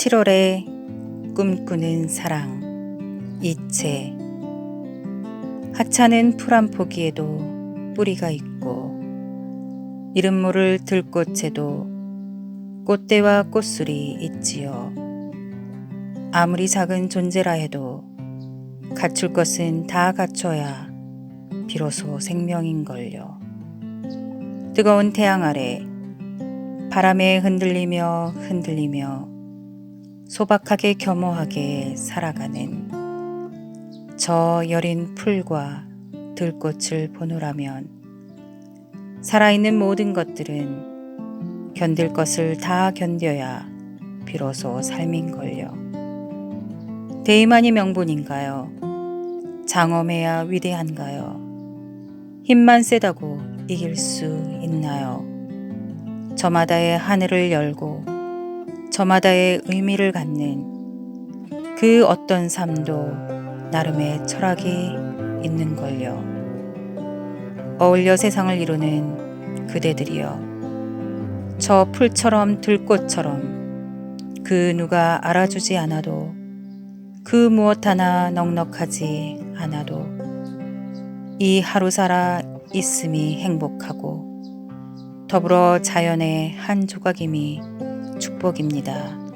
7월에 꿈꾸는 사랑 이채 하찮은 풀 한 포기에도 뿌리가 있고 이름 모를 들꽃에도 꽃대와 꽃술이 있지요. 아무리 작은 존재라 해도 갖출 것은 다 갖춰야 비로소 생명인걸요. 뜨거운 태양 아래 바람에 흔들리며 흔들리며 소박하게 겸허하게 살아가는 저 여린 풀과 들꽃을 보노라면 살아있는 모든 것들은 견딜 것을 다 견뎌야 비로소 삶인걸요. 대의만이 명분인가요? 장엄해야 위대한가요? 힘만 세다고 이길 수 있나요? 저마다의 하늘을 열고 저마다의 의미를 갖는 그 어떤 삶도 나름의 철학이 있는 걸요. 어울려 세상을 이루는 그대들이여. 저 풀처럼 들꽃처럼 그 누가 알아주지 않아도 그 무엇 하나 넉넉하지 않아도 이 하루 살아 있음이 행복하고 더불어 자연의 한 조각임이 축복입니다.